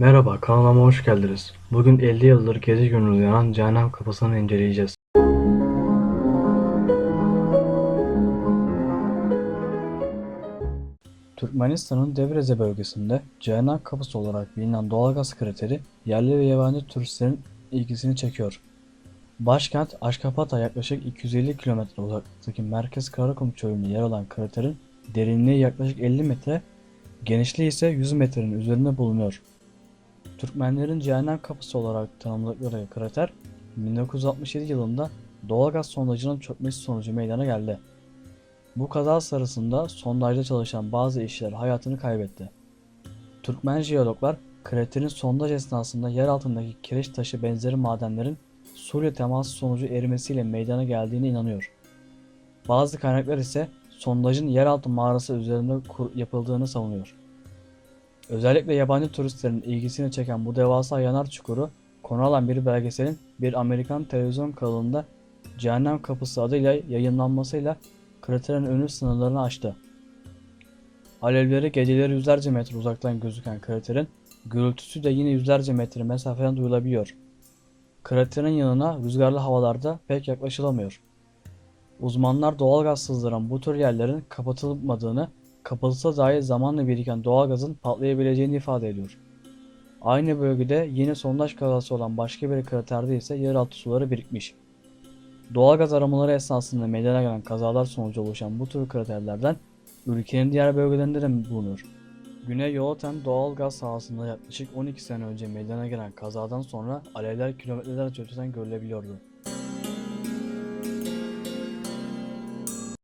Merhaba, kanalıma hoş geldiniz. Bugün 50 yıldır gece gündüz yanan Cehennem Kapısı'nı inceleyeceğiz. Türkmenistan'ın Devreze bölgesinde Cehennem Kapısı olarak bilinen doğalgaz krateri yerli ve yabancı turistlerin ilgisini çekiyor. Başkent Aşkapat'a yaklaşık 250 km uzaklıktaki Merkez Karakum çölünde yer alan kraterin derinliği yaklaşık 50 metre, genişliği ise 100 metrenin üzerinde bulunuyor. Türkmenlerin cehennem kapısı olarak tanımladıkları krater 1967 yılında doğalgaz sondajının çökmesi sonucu meydana geldi. Bu kaza sırasında sondajda çalışan bazı işçiler hayatını kaybetti. Türkmen jeologlar kraterin sondaj esnasında yer altındaki kireç taşı benzeri madenlerin suyla teması sonucu erimesiyle meydana geldiğine inanıyor. Bazı kaynaklar ise sondajın yeraltı mağarası üzerinde yapıldığını savunuyor. Özellikle yabancı turistlerin ilgisini çeken bu devasa yanar çukuru konu alan bir belgeselin bir Amerikan televizyon kanalında Cehennem Kapısı adıyla yayınlanmasıyla kraterin önü sınırlarını aştı. Alevleri geceleri yüzlerce metre uzaktan gözüken kraterin gürültüsü de yine yüzlerce metre mesafeden duyulabiliyor. Kraterin yanına rüzgarlı havalarda pek yaklaşılamıyor. Uzmanlar doğalgaz sızdıran bu tür yerlerin kapatılmadığını kapatılsa dahi zamanla biriken doğalgazın patlayabileceğini ifade ediyor. Aynı bölgede yine sondaj kazası olan başka bir kraterde ise yeraltı suları birikmiş. Doğalgaz aramaları esnasında meydana gelen kazalar sonucu oluşan bu tür kraterlerden ülkenin diğer bölgelerinde de bulunur. Güney Yolaten doğal gaz sahasında yaklaşık 12 sene önce meydana gelen kazadan sonra alevler kilometrelerce öteden görülebiliyordu.